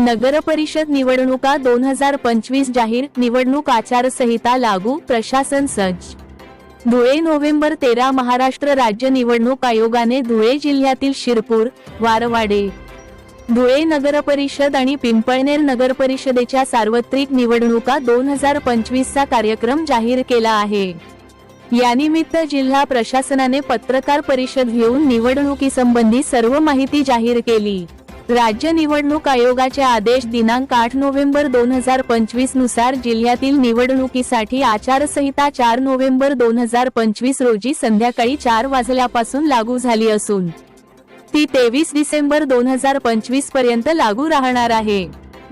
नगरपरिषद निवडणुका दोन हजार पंचवीस जाहीर निवडणूक आचारसंहिता लागू प्रशासन सज्ज. धुळे नोव्हेंबर तेरा महाराष्ट्र राज्य निवडणूक आयोगाने धुळे जिल्ह्यातील शिरपूर वारवाडे. धुळे नगरपरिषद आणि पिंपळनेर नगरपरिषदेच्या सार्वत्रिक निवडणुका दोन हजार पंचवीसचा कार्यक्रम जाहीर केला आहे. यानिमित्त जिल्हा प्रशासनाने पत्रकार परिषद घेऊन निवडणुकीसंबंधी सर्व माहिती जाहीर केली. राज्य निवडणूक आयोगाचे आदेश दिनांक आठ नोव्हेंबर दोन हजार पंचवीसनुसार जिल्ह्यातील निवडणुकीसाठी आचारसंहिता चार नोव्हेंबर दोन हजार पंचवीस रोजी संध्याकाळी चार वाजल्यापासून लागू झाली असून ती तेवीस डिसेंबर दोन हजार पंचवीसपर्यंत लागू राहणार आहे.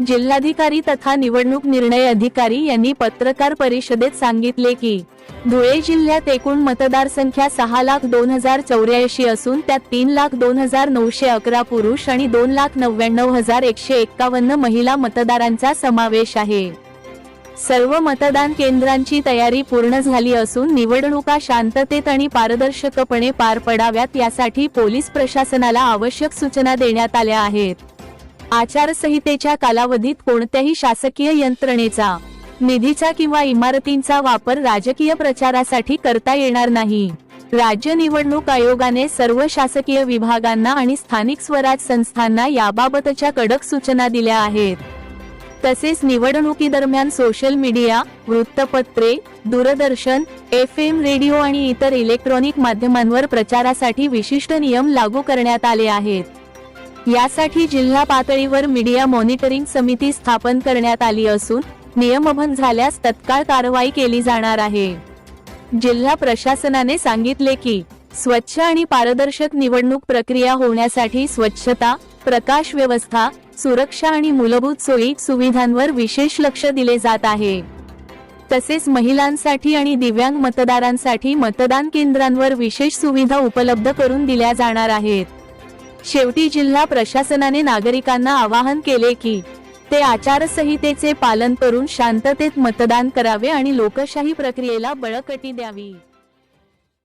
जिल्हाधिकारी तथा निवडणूक निर्णय अधिकारी यांनी पत्रकार परिषदेत सांगितले की धुळे जिल्ह्यात एकूण मतदारसंख्या सहा लाख दोन हजार चौऱ्याऐंशी असून त्यात तीन लाख दोन हजार नऊशे अकरा पुरुष आणि दोन लाख नव्याण्णव हजार एकशे एक्कावन्न महिला मतदारांचा समावेश आहे. सर्व मतदान केंद्रांची तयारी पूर्ण झाली असून निवडणुका शांततेत आणि पारदर्शकपणे पार पडाव्यात यासाठी पोलीस प्रशासनाला आवश्यक सूचना देण्यात आल्या आहेत. आचारसंहितेच्या कालावधीत कोणत्याही शासकीय यंत्रणेचा निधीचा किंवा इमारतींचा वापर राजकीय प्रचारासाठी करता येणार नाही. राज्य निवडणूक आयोगाने सर्व शासकीय विभागांना आणि स्थानिक स्वराज संस्थांना याबाबतच्या कडक सूचना दिल्या आहेत. तसेच निवडणुकीदरम्यान सोशल मीडिया वृत्तपत्रे दूरदर्शन एफ एम रेडिओ आणि इतर इलेक्ट्रॉनिक माध्यमांवर प्रचारासाठी विशिष्ट नियम लागू करण्यात आले आहेत. यासाठी जिल्हा पातळीवर मीडिया मॉनिटरिंग समिती स्थापन करण्यात आली असून नियमभंग झाल्यास तत्काळ कारवाई केली जाणार आहे. जिल्हा प्रशासनाने सांगितले की स्वच्छ आणि पारदर्शक निवडणूक प्रक्रिया होण्यासाठी स्वच्छता प्रकाश व्यवस्था सुरक्षा आणि मूलभूत सोयी सुविधांवर विशेष लक्ष दिले जात आहे. तसेच महिलांसाठी आणि दिव्यांग मतदारांसाठी मतदान केंद्रांवर विशेष सुविधा उपलब्ध करून दिल्या जाणार आहेत. शेवटी जिल्हा प्रशासनाने नागरिकांना आवाहन केले की ते आचारसंहितेचे पालन करून शांततेत मतदान करावे आणि लोकशाही प्रक्रियेला बळकटी द्यावी.